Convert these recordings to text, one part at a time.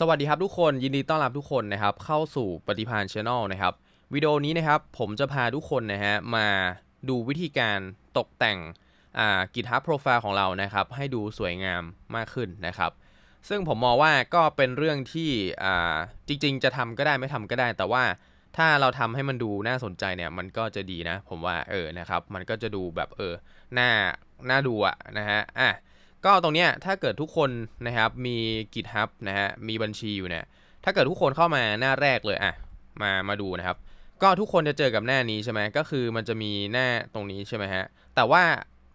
สวัสดีครับทุกคนยินดีต้อนรับทุกคนนะครับเข้าสู่ปฏิพานช n แนลนะครับวิดีโอนี้นะครับผมจะพาทุกคนนะฮะมาดูวิธีการตกแต่งอ่า GitHub Profile ของเรานะครับให้ดูสวยงามมากขึ้นนะครับ ซึ่งผมมองว่าก็เป็นเรื่องที่อ่าจริง ๆ จะทำก็ได้ไม่ทำก็ได้ แต่ว่าถ้าเราทำให้มันดูน่าสนใจเนี่ยมันก็จะดีนะ ผมว่าเออนะครับมันก็จะดูแบบเออหน่าน่าดูอะนะฮะอะ ก็ตรงเนี้ยถ้าเกิดทุกคนนะครับมี GitHub นะฮะมีบัญชีอยู่เนี่ยถ้าเกิดทุกคนเข้ามาหน้าแรกเลยอะมามาดูนะครับ ก็ทุกคนจะเจอกับหน้านี้ใช่ไหมก็คือมันจะมีหน้าตรงนี้ใช่ไหมฮะแต่ว่า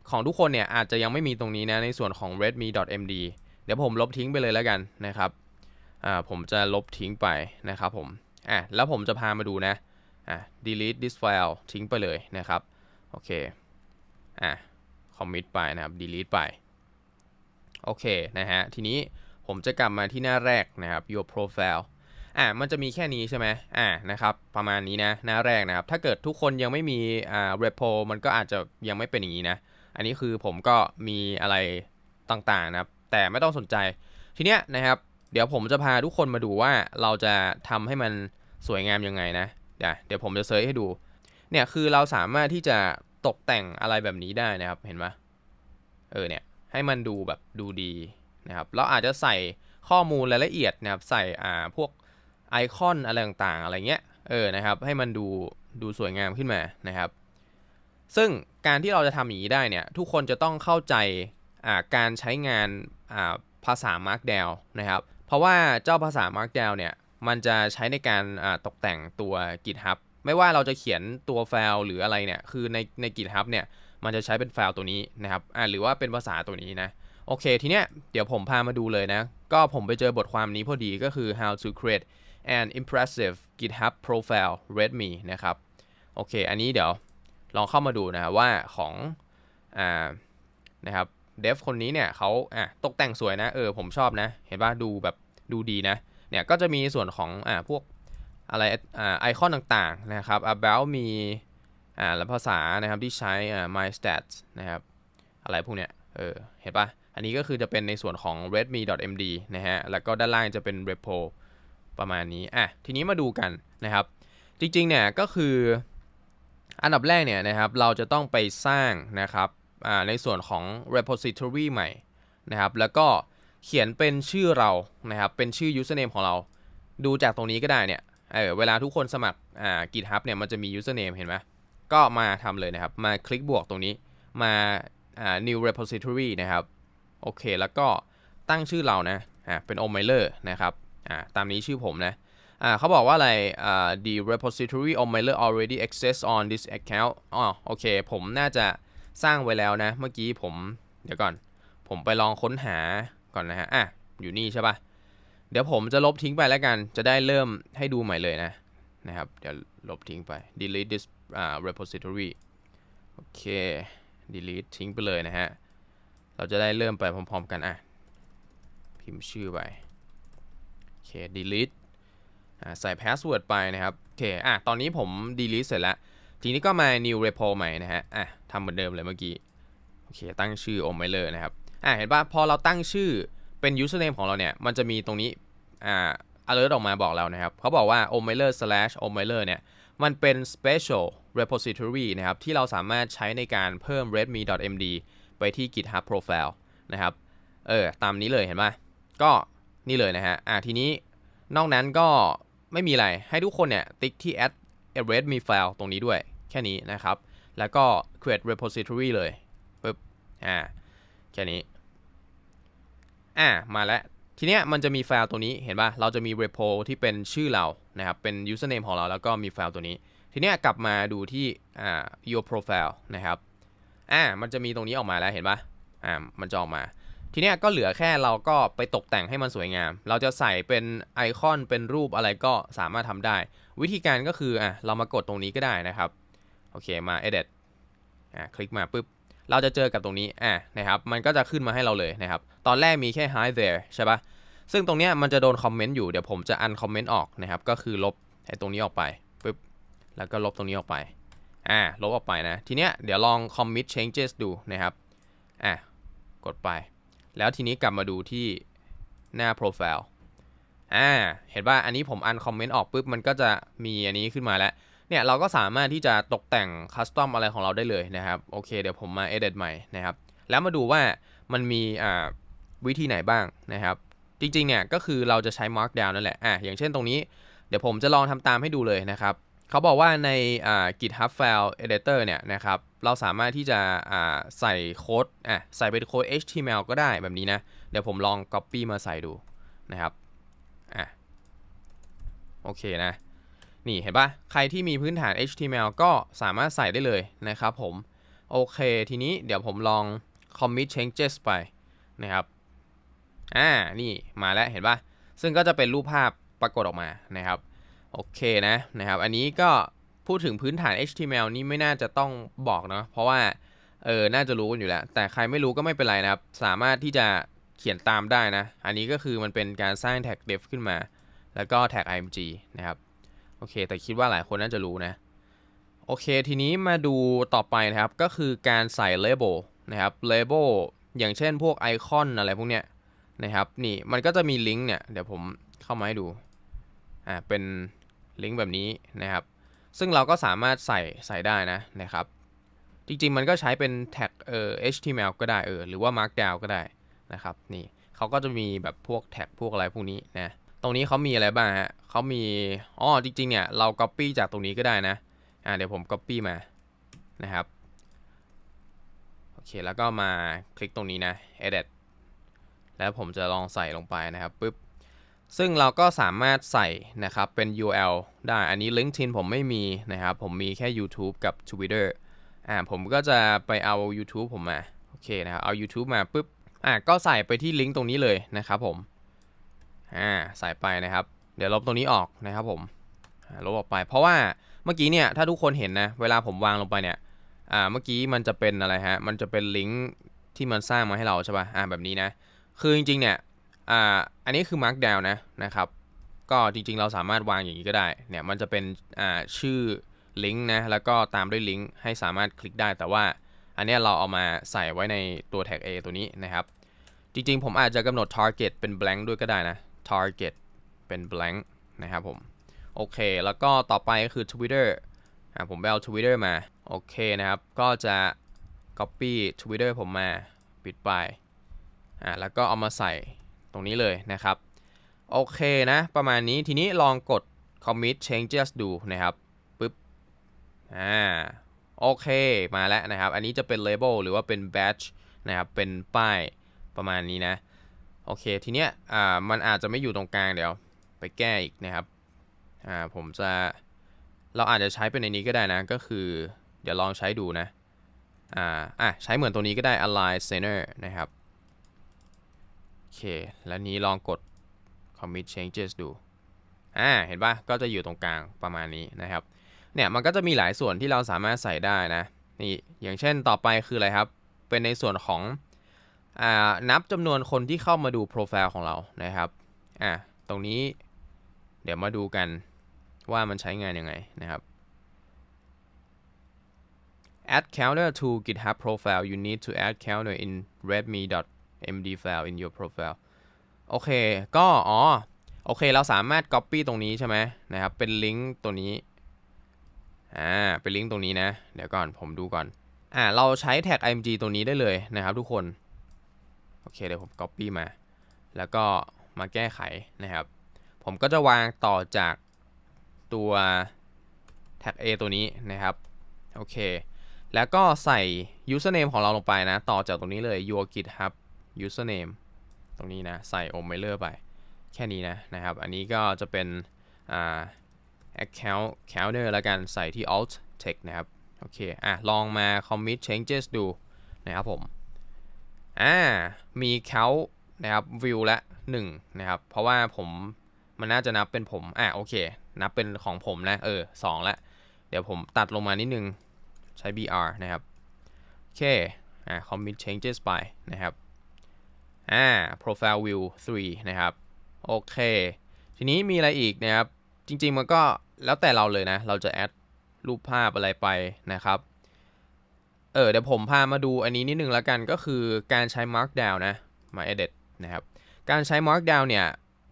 ของทุกคนเนี่ยอาจจะยังไม่มีตรงนี้นะในส่วนของ redmi.md เดี๋ยวผมลบทิ้งไปเลยแล้วกันนะครับอ่าผมจะลบทิ้งไปนะครับผมอะแล้วผมจะพามาดูนะอะ delete this file ทิ้งไปเลยนะครับโอเคอะ commit ไปนะครับ delete ไป โอเคนะฮะ ทีนี้ผมจะกลับมาที่หน้าแรกนะครับ your profile อ่ามันจะมีแค่นี้ใช่ไหมอ่านะครับ ประมาณนี้นะหน้าแรกนะครับ ถ้าเกิดทุกคนยังไม่มีอ่า repo มันก็อาจจะยังไม่เป็นอย่างนี้นะ อันนี้คือผมก็มีอะไรต่างๆนะครับ แต่ไม่ต้องสนใจ ทีเนี้ยนะครับ เดี๋ยวผมจะพาทุกคนมาดูว่าเราจะทำให้มันสวยงามยังไงนะเดี๋ยวเดี๋ยวผมจะเซิร์ชให้ดู เนี่ยคือเราสามารถที่จะตกแต่งอะไรแบบนี้ได้นะครับ เห็นไหมเออเนี่ย ให้มันดูแบบดูดีนะครับเราอาจจะใส่ข้อมูลรายละเอียดนะครับใส่อ่าพวกไอคอนอะไรต่างๆอะไรเงี้ยเออนะครับให้มันดูดูสวยงามขึ้นมานะครับ ซึ่งการที่เราจะทำอย่างนี้ได้เนี่ยทุกคนจะต้องเข้าใจอ่าการใช้งานอ่าภาษา Markdown นะครับ เพราะว่าเจ้าภาษา Markdown เนี่ยมันจะใช้ในการอ่าตกแต่งตัว GitHub ไม่ว่าเราจะเขียนตัวไฟล์หรืออะไรเนี่ยคือในใน GitHub เนี่ย มันจะใช้เป็นไฟล์ตัวนี้นะครับอ่าหรือว่าเป็นภาษาตัวนี้นะโอเค ทีเนี้ยเดี๋ยวผมพามาดูเลยนะ ก็ผมไปเจอบทความนี้พอดีก็คือ how to create an impressive GitHub profile readme นะครับโอเค อันนี้เดี๋ยวลองเข้ามาดูนะว่าของอ่านะครับเดฟคนนี้เนี่ยเขาอะตกแต่งสวยนะ เออ ผมชอบนะ เห็นป่ะดูแบบดูดีนะ เนี่ยก็จะมีส่วนของอ่าพวกอะไรอ่าไอคอนต่างๆนะครับ about มี อ่าแล้วภาษานะครับที่ใช้อ่า my stats นะครับอะไรพวกเนี้ยเออเห็นปะอันนี้ก็คือจะเป็นในส่วนของ redmi.md นะฮะแล้วก็ด้านล่างจะเป็น repo ประมาณนี้อะทีนี้มาดูกันนะครับ จริงๆเนี่ยก็คืออันดับแรกเนี่ยนะครับเราจะต้องไปสร้างนะครับอ่าในส่วนของ repository ใหม่นะครับแล้วก็เขียนเป็นชื่อเรานะครับเป็นชื่อ username ของเรา ดูจากตรงนี้ก็ได้เนี่ยเออเวลาทุกคนสมัครอ่า GitHub เนี่ยมันจะมี username เห็นไหม ก็มาทำเลยนะครับ มาคลิกบวกตรงนี้ มาอ่า new repository นะครับ โอเค แล้วก็ตั้งชื่อเรานะ อ่า เป็น o m i l e r นะครับ อ่า ตามนี้ชื่อผมนะ อ่าเขาบอกว่าอะไร อ่า the repository o m i l e r already exists on this account อ๋อ โอเค ผมน่าจะสร้างไว้แล้วนะ เมื่อกี้ผม เดี๋ยวก่อน ผมไปลองค้นหาก่อนนะฮะ อะ อยู่นี่ใช่ปะเดี๋ยวผมจะลบทิ้งไปแล้วกัน จะได้เริ่มให้ดูใหม่เลยนะ นะครับ เดี๋ยวลบทิ้งไป delete this อ่า repository โอเค delete ทิ้งไปเลยนะฮะ เราจะได้เริ่มไปพร้อมๆกันอะ พิมพ์ชื่อไป โอเค delete อ่าใส่ password ไปนะครับ โอเค อะ ตอนนี้ผม delete เสร็จแล้ว ทีนี้ก็มา new repo ใหม่นะฮะ อะทำเหมือนเดิมเลยเมื่อกี้ โอเค ตั้งชื่อ o m i l e r นะครับ อะ เห็นป่ะ พอเราตั้งชื่อเป็น username ของเราเนี่ย มันจะมีตรงนี้ อ่า alert ออกมาบอกเรานะครับ เขาบอกว่า o m i l e r slash o m i l e r เนี่ย มันเป็น special repository นะครับ ที่เราสามารถใช้ในการเพิ่ม redmi.md ไปที่ github profile นะครับ เออ ตามนี้เลยเห็นไหมก็นี่เลยนะฮะ อ่าทีนี้นอกนั้นก็ไม่มีอะไร ให้ทุกคนเนี่ย ติ๊กที่ add redmi file ตรงนี้ด้วย แค่นี้นะครับ แล้วก็ create repository เลยปึ๊บ อ่า แค่นี้ อ่า มาแล้ว ทีเนี้ยมันจะมีไฟล์ตัวนี้เห็นป่ะ เราจะมี repo ที่เป็นชื่อเรานะครับ เป็น username ของเราแล้วก็มีไฟล์ตัวนี้ ทีเนี้ยกลับมาดูที่อ่า your profile นะครับ อ่า มันจะมีตรงนี้ออกมาแล้วเห็นป่ะ อ่า มันจะออกมา ทีเนี้ยก็เหลือแค่เราก็ไปตกแต่งให้มันสวยงาม เราจะใส่เป็นไอคอน เป็นรูปอะไรก็สามารถทำได้ วิธีการก็คือ อะเรามากดตรงนี้ก็ได้นะครับ โอเค มา edit อ่า คลิกมาปุ๊บ เราจะเจอกับตรงนี้อะนะครับมันก็จะขึ้นมาให้เราเลยนะครับตอนแรกมีแค่ hi there ใช่ปะซึ่งตรงเนี้ยมันจะโดนคอมเมนต์อยู่เดี๋ยวผมจะอันคอมเมนต์ออกนะครับก็คือลบไอ้ตรงนี้ออกไปปุ๊บแล้วก็ลบตรงนี้ออกไปอ่าลบออกไปนะทีเนี้ยเดี๋ยวลอง commit changes ดูนะครับอะกดไป แล้วทีนี้กลับมาดูที่หน้า profile อ่าเห็นว่าอันนี้ผมอันคอมเมนต์ออกปุ๊บมันก็จะมีอันนี้ขึ้นมาแล้ว เนี่ยเราก็สามารถที่จะตกแต่งคัสตอมอะไรของเราได้เลยนะครับ โอเคเดี๋ยวผมมา edit ใหม่นะครับ แล้วมาดูว่ามันมีอ่าวิธีไหนบ้างนะครับ จริงๆเนี่ยก็คือเราจะใช้ markdown นั่นแหละอะอย่างเช่นตรงนี้เดี๋ยวผมจะลองทำตามให้ดูเลยนะครับเขาบอกว่าในอ่า GitHub File Editor เนี่ยนะครับเราสามารถที่จะอ่าใส่โค้ดอะใส่เป็นโค้ด HTML ก็ได้แบบนี้นะ เดี๋ยวผมลอง copy มาใส่ดูนะครับอะโอเคนะ นี่เห็นปะใครที่มีพื้นฐาน HTML ก็สามารถใส่ได้เลยนะครับผม โอเค ทีนี้เดี๋ยวผมลอง commit changes ไปนะครับ อ่า นี่มาแล้วเห็นปะซึ่งก็จะเป็นรูปภาพปรากฏออกมานะครับ โอเคนะนะครับ อันนี้ก็พูดถึงพื้นฐาน HTML นี่ไม่น่าจะต้องบอกเนาะ เพราะว่า เออ น่าจะรู้กันอยู่แล้ว แต่ใครไม่รู้ก็ไม่เป็นไรนะครับ สามารถที่จะเขียนตามได้นะ อันนี้ก็คือมันเป็นการสร้างแท็ก def ขึ้นมา แล้วก็แท็ก img นะครับ โอเค แต่คิดว่าหลายคนน่าจะรู้นะ โอเค ทีนี้มาดูต่อไปนะครับ ก็คือการใส่ label นะครับ label อย่างเช่นพวกไอคอนอะไรพวกเนี้ยนะครับ นี่มันก็จะมีลิงก์เนี่ย เดี๋ยวผมเข้ามาให้ดู อ่า เป็นลิงก์แบบนี้นะครับ ซึ่งเราก็สามารถใส่ใส่ได้นะนะครับ จริงๆ มันก็ใช้เป็นแท็กเอ่อ HTML ก็ได้เออ หรือว่า Markdown ก็ได้นะครับ นี่เขาก็จะมีแบบพวกแท็กพวกอะไรพวกนี้นะ ตรงนี้เขามีอะไรบ้างฮะเขามีอ๋อจริง ๆ เนี่ย เรา Copy จากตรงนี้ก็ได้นะ อ่าเดี๋ยวผม Copy มานะครับ โอเค แล้วก็มาคลิกตรงนี้นะ Edit แล้วผมจะลองใส่ลงไปนะครับปุ๊บ ซึ่งเราก็สามารถใส่นะครับเป็น URL ได้ อันนี้ LinkedIn ผมไม่มีนะครับ ผมมีแค่ YouTube กับ Twitter อ่า ผมก็จะไปเอา YouTube ผมมา โอเคนะครับ เอา YouTube มาปุ๊บ อ่าก็ใส่ไปที่ลิงก์ตรงนี้เลยนะครับผม อ่าใส่ไปนะครับ เดี๋ยวลบตรงนี้ออกนะครับผมลบออกไป เพราะว่าเมื่อกี้เนี่ยถ้าทุกคนเห็นนะเวลาผมวางลงไปเนี่ยอ่าเมื่อกี้มันจะเป็นอะไรฮะมันจะเป็นลิงก์ที่มันสร้างมาให้เราใช่ป่ะอ่าแบบนี้นะ คือจริงๆเนี่ยอ่าอันนี้คือ Markdown นะนะครับก็จริงๆเราสามารถวางอย่างนี้ก็ได้เนี่ยมันจะเป็นอ่าชื่อลิงก์นะแล้วก็ตามด้วยลิงก์ให้สามารถคลิกได้แต่ว่าอันเนี้ยเราเอามาใส่ไว้ในตัวแท็ก A ตัวนี้นะครับ จริงๆ ผมอาจจะกำหนด target เป็น blank ด้วยก็ได้นะ target เป็น blank นะครับผมโอเค แล้วก็ต่อไปก็คือ Twitter อ่าผมไปเอา Twitter มา โอเคนะครับ ก็จะ copy Twitter ผมมาปิดไปอ่าแล้วก็เอามาใส่ตรงนี้เลยนะครับ โอเคนะ ประมาณนี้ทีนี้ลองกด commit changes ดูนะครับปึ๊บอ่าโอเคมาแล้วนะครับ อันนี้จะเป็น label หรือว่าเป็น badge นะครับ เป็นป้ายประมาณนี้นะ โอเคทีเนี้ยอ่ามันอาจจะไม่อยู่ตรงกลางเดี๋ยวไปแก้อีกนะครับอ่าผมจะเราอาจจะใช้เป็นในนี้ก็ได้นะ ก็คือ เดี๋ยวลองใช้ดูนะอ่าอะใช้เหมือนตัวนี้ก็ได้ align center นะครับโอเค แล้วนี้ลองกด commit changes ดูอ่าเห็นปะก็จะอยู่ตรงกลางประมาณนี้นะครับเนี่ยมันก็จะมีหลายส่วนที่เราสามารถใส่ได้นะนี่อย่างเช่นต่อไปคืออะไรครับ เป็นในส่วนของ นับจำนวนคนที่เข้ามาดูโปรไฟล์ของเรานะครับอ่าตรงนี้เดี๋ยวมาดูกันว่ามันใช้งานยังไงนะครับ add counter to GitHub profile you need to add counter in readme.md file in your profile โอเค ก็อ๋อ โอเค เราสามารถ copy ตรงนี้ใช่ไหมนะครับ เป็นลิงก์ตัวนี้ อ่า เป็นลิงก์ตรงนี้นะ เดี๋ยวก่อน ผมดูก่อน อ่า เราใช้แท็ก img ตรงนี้ได้เลยนะครับทุกคน โอเคเดี๋ยวผม copy มา แล้วก็มาแก้ไขนะครับ ผมก็จะวางต่อจากตัวแท็ก A ตัวนี้นะครับ โอเค แล้วก็ใส่ username ของเราลงไปนะ ต่อจากตรงนี้เลย your github username ตรงนี้นะ ใส่ o m a i l e r ไป แค่นี้นะนะครับ อันนี้ก็จะเป็นอ่า account counter แล้วกัน ใส่ที่ alt text นะครับ โอเค อะ ลองมา commit changes ดูนะครับผม อ่ามี count นะครับ view ละ1นะครับ เพราะว่าผมมันน่าจะนับเป็นผม อะโอเค นับเป็นของผมนะเออ2ละ เดี๋ยวผมตัดลงมานิดนึง ใช้ br นะครับ โอเค อ่า commit changes ไปนะครับ อ่า profile view 3 นะครับ โอเค ทีนี้มีอะไรอีกนะครับ จริงๆมันก็แล้วแต่เราเลยนะ เราจะแอดรูปภาพอะไรไปนะครับ เออเดี๋ยวผมพามาดูอันนี้นิดนึงแล้วกันก็คือการใช้ markdown นะมา edit นะครับการใช้ markdown เนี่ย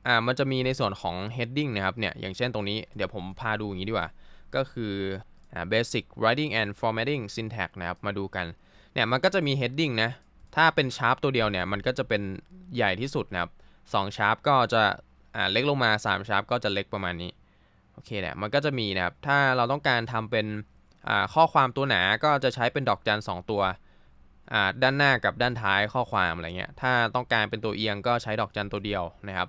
อ่ามันจะมีในส่วนของ heading นะครับเนี่ยอย่างเช่นตรงนี้เดี๋ยวผมพาดูอย่างนี้ดีกว่า ก็คืออ่า basic writing and formatting syntax นะครับมาดูกันเนี่ยมันก็จะมี heading นะถ้าเป็น sharp ตัวเดียวเนี่ยมันก็จะเป็นใหญ่ที่สุดนะครับ2 sharp ก็จะอ่าเล็กลงมา3 sharp ก็จะเล็กประมาณนี้โอเคเนี่ยมันก็จะมีนะครับถ้าเราต้องการทำเป็น ข้อความตัวหนาก็จะใช้เป็นดอกจัน 2 ตัวด้านหน้ากับด้านท้ายข้อความอะไรเงี้ย ถ้าต้องการเป็นตัวเอียงก็ใช้ดอกจันตัวเดียวนะครับ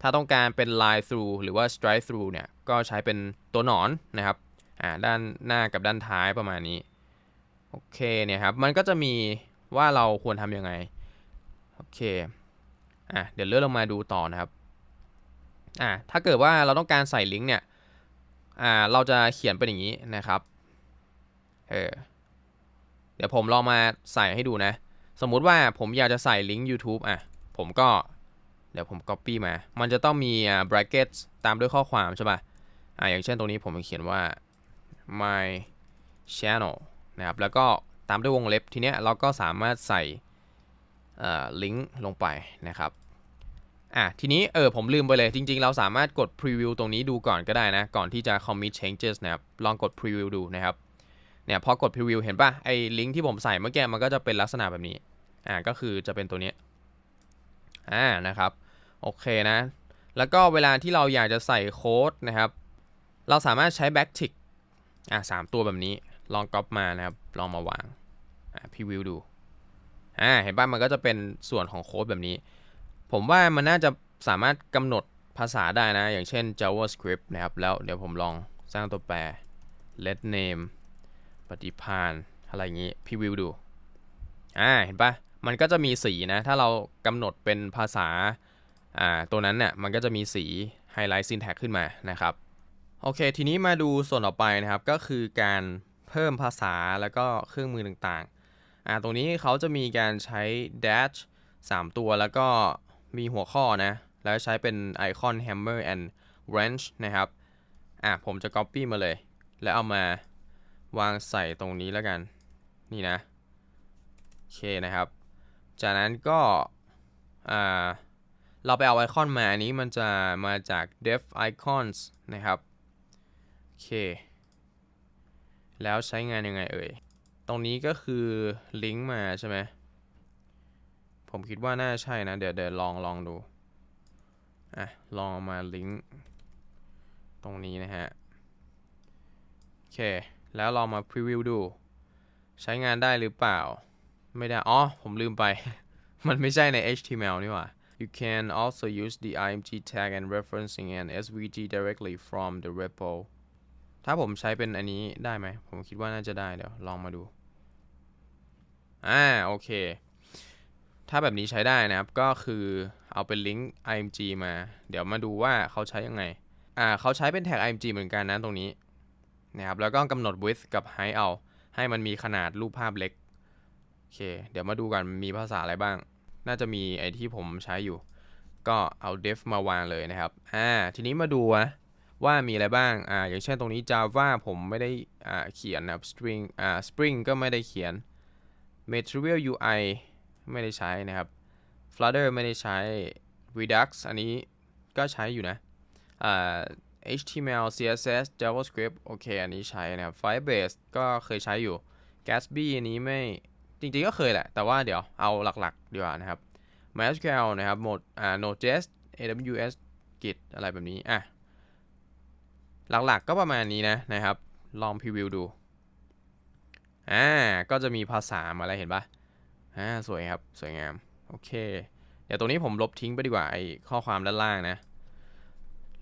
ถ้าต้องการเป็น line through หรือว่า strike through เนี่ย ก็ใช้เป็นตัวหนอนนะครับอ่าด้านหน้ากับด้านท้ายประมาณนี้ โอเคเนี่ยครับ มันก็จะมีว่าเราควรทำยังไง โอเค อะ เดี๋ยวเลื่อนลงมาดูต่อนะครับ อ่าถ้าเกิดว่าเราต้องการใส่ลิงก์เนี่ย อ่า เราจะเขียนเป็นอย่างนี้นะครับ เออเดี๋ยวผมลองมาใส่ให้ดูนะ สมมุติว่าผมอยากจะใส่ลิงก์ YouTube อะ ผมก็ เดี๋ยวผม copy มา มันจะต้องมีอ่า bracket ตามด้วยข้อความใช่ป่ะ อ่าอย่างเช่นตรงนี้ผมเขียนว่า my channel นะครับ แล้วก็ตามด้วยวงเล็บ ทีเนี้ยเราก็สามารถใส่ลิงก์ลงไปนะครับ อะ ทีนี้ เออ ผมลืมไปเลย จริง ๆ เราสามารถกด preview ตรงนี้ดูก่อนก็ได้นะ ก่อนที่จะ commit changes นะครับ ลองกด preview ดูนะครับ เนี่ยพอกด preview เห็นป่ะไอ้ลิงก์ที่ผมใส่เมื่อกี้มันก็จะเป็นลักษณะแบบนี้อ่าก็คือจะเป็นตัวนี้อ่านะครับโอเคนะ แล้วก็เวลาที่เราอยากจะใส่โค้ดนะครับ เราสามารถใช้ backtick อ่าสามตัวแบบนี้ลองก๊อปมานะครับ ลองมาวางอ่าพรีวิวดูอ่าเห็นป่ะมันก็จะเป็นส่วนของโค้ดแบบนี้ ผมว่ามันน่าจะสามารถกำหนดภาษาได้นะ อย่างเช่น JavaScript นะครับ แล้วเดี๋ยวผมลองสร้างตัวแปร let name ปฏิพานอะไรอย่างนี้พรีวิวดูอ่าเห็นปะมันก็จะมีสีนะถ้าเรากำหนดเป็นภาษาอ่าตัวนั้นเนี่ยมันก็จะมีสี Highlight Syntax ขึ้นมานะครับโอเค ทีนี้มาดูส่วนต่อไปนะครับก็คือการเพิ่มภาษาแล้วก็เครื่องมือต่างๆอ่าตรงนี้เขาจะมีการใช้ dash 3 ตัวแล้วก็มีหัวข้อนะ แล้วใช้เป็นไอคอน hammer and wrench นะครับอ่าผมจะ copy มาเลย แล้วเอามา วางใส่ตรงนี้แล้วกัน นี่นะ โอเคนะครับ จากนั้นก็เราไปเอาไอคอนมา อันนี้มันจะมาจาก dev icons นะครับ โอเค แล้วใช้งานยังไงเอ่ย ตรงนี้ก็คือลิงก์มาใช่ไหม ผมคิดว่าน่าใช่นะ เดี๋ยวเดี๋ยวลองลองดู อะ ลองมาลิงก์ตรงนี้นะฮะ โอเค แล้วลองมาพรีวิวดู ใช้งานได้หรือเปล่า ไม่ได้ อ๋อ ผมลืมไป มันไม่ใช่ใน HTML นี่หว่า You can also use the img tag and referencing an SVG directly from the repo ถ้าผมใช้เป็นอันนี้ได้ไหม ผมคิดว่าน่าจะได้เดี๋ยวลองมาดู อ่า โอเค ถ้าแบบนี้ใช้ได้นะครับ ก็คือเอาเป็นลิงก์ img มา เดี๋ยวมาดูว่าเขาใช้ยังไง อ่า เขาใช้เป็นแท็ก img เหมือนกันนะตรงนี้ นะครับแล้วก็กำหนด width กับ height เอา ให้มันมีขนาดรูปภาพเล็กโอเค เดี๋ยวมาดูกันมีภาษาอะไรบ้าง น่าจะมีไอที่ผมใช้อยู่ ก็เอา def มาวางเลยนะครับอ่าทีนี้มาดูว่ามีอะไรบ้างอ่าอย่างเช่นตรงนี้ Java ผมไม่ได้อ่าเขียนนะครับ string อ่า spring ก็ไม่ได้เขียน material UI ไม่ได้ใช้นะครับ flutter ไม่ได้ใช้ redux อันนี้ก็ใช้อยู่นะอ่า HTML CSS JavaScript โอเค อันนี้ใช้นะครับ Firebase ก็เคยใช้อยู่ Gatsby อันนี้ไม่ จริงๆก็เคยแหละ แต่ว่าเดี๋ยวเอาหลักๆ ดีกว่านะครับ MySQL นะครับหมดอ่า Node.js AWS Git อะไรแบบนี้ อะ หลักๆก็ประมาณนี้นะนะครับ ลองพรีวิวดู อ่า ก็จะมีภาษามาอะไรเห็นปะอ่า สวยครับ สวยงาม โอเค เดี๋ยวตรงนี้ผมลบทิ้งไปดีกว่าไอ้ข้อความด้านล่างนะ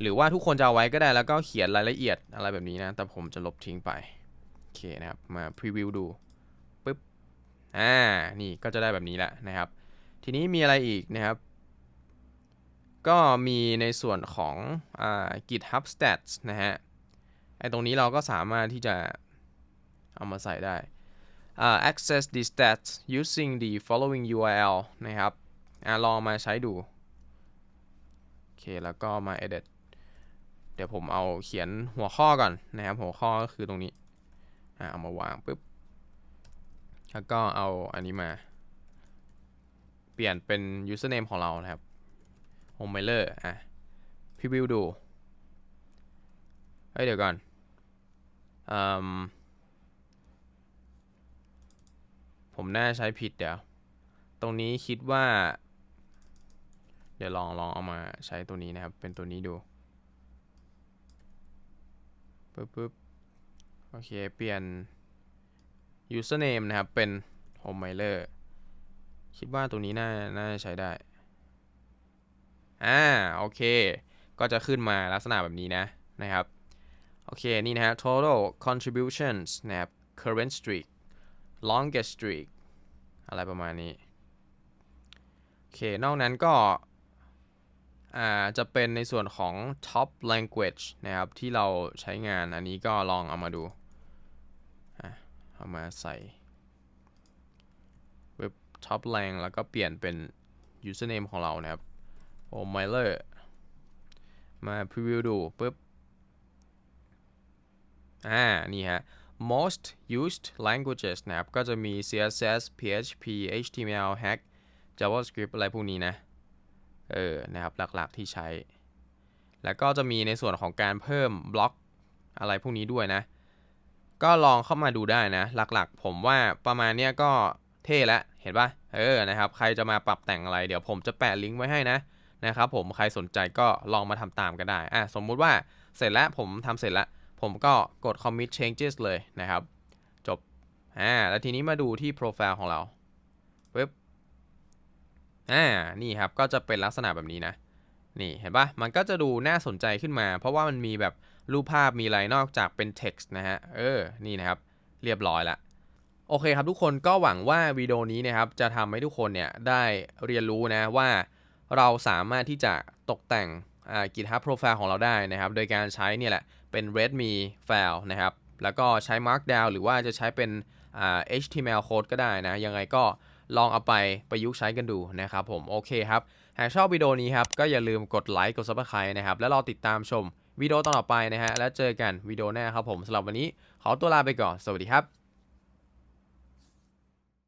หรือว่าทุกคนจะเอาไว้ก็ได้แล้วก็เขียนรายละเอียดอะไรแบบนี้นะ แต่ผมจะลบทิ้งไป โอเคนะครับ มาพรีวิวดูปึ๊บ อ่า นี่ก็จะได้แบบนี้แหละนะครับ ทีนี้มีอะไรอีกนะครับ ก็มีในส่วนของอ่า GitHub Stats นะฮะ ไอตรงนี้เราก็สามารถที่จะเอามาใส่ได้อ่า access the stats using the following URL นะครับอ่าลองมาใช้ดู โอเค แล้วก็มา edit เดี๋ยวผมเอาเขียนหัวข้อก่อนนะครับ หัวข้อก็คือตรงนี้อ่าเอามาวางปุ๊บแล้วก็เอาอันนี้มา เปลี่ยนเป็น username ของเรานะครับ home mailer อะพรีวิวดูเฮ้ยเดี๋ยวก่อนอืมผมน่าใช้ผิดเดี๋ยว ตรงนี้คิดว่า เดี๋ยวลองลองเอามาใช้ตัวนี้นะครับ เป็นตัวนี้ดู ปึ๊บปึ๊บโอเค เปลี่ยน username นะครับ เป็น homemailer คิดว่าตัวนี้น่า น่าใช้ได้ อ่า โอเค ก็จะขึ้นมาลักษณะแบบนี้นะ นะครับ โอเค นี่นะฮะ total contributions นะครับ current streak longest streak อะไรประมาณนี้ โอเค นอกนั้นก็ อ่าจะเป็นในส่วนของ top language นะครับ ที่เราใช้งานอันนี้ก็ลองเอามาดูเอามาใส่เว็บ top lang แล้วก็เปลี่ยนเป็น username ของเรานะครับโอ mailer มา preview ดูปุ๊บอ่า นี่ฮะ most used languages นะครับ ก็จะมี CSS PHP HTML Hack JavaScript อะไรพวกนี้นะ เออนะครับหลักๆที่ใช้ แล้วก็จะมีในส่วนของการเพิ่มบล็อกอะไรพวกนี้ด้วยนะ ก็ลองเข้ามาดูได้นะ หลักๆ ผมว่าประมาณเนี้ยก็เท่แล้วเห็นปะเออนะครับ ใครจะมาปรับแต่งอะไร เดี๋ยวผมจะแปะลิงก์ไว้ให้นะนะครับผมใครสนใจก็ลองมาทำตามกันได้อะสมมุติว่าเสร็จแล้วผมทำเสร็จแล้วผมก็กด commit changes เลยนะครับ จบอ่าแล้วทีนี้มาดูที่ profile ของเราปึ๊บ อ่านี่ครับก็จะเป็นลักษณะแบบนี้นะนี่เห็นปะมันก็จะดูน่าสนใจขึ้นมา เพราะว่ามันมีแบบรูปภาพมีอะไรนอกจากเป็น text นะฮะเออนี่นะครับ เรียบร้อยละโอเคครับทุกคนก็หวังว่าวิดีโอนี้นะครับจะทำให้ทุกคนเนี่ยได้เรียนรู้นะว่าเราสามารถที่จะตกแต่งอ่า GitHub Profile ของเราได้นะครับ โดยการใช้เนี่ยแหละเป็น README file นะครับ แล้วก็ใช้ Markdown หรือว่าจะใช้เป็นอ่า HTML code ก็ได้นะ ยังไงก็ ลองเอาไปประยุกต์ใช้กันดูนะครับผมโอเคครับ หากชอบวิดีโอนี้ครับก็อย่าลืมกดไลค์กดซับสไคร b e นะครับ แล้วรอติดตามชมวิดีโอต่อไปนะฮะแล้วเจอกันวิดีโอหน้าครับผมสำหรับวันนี้ขอตัวลาไปก่อนสวัสดีครับ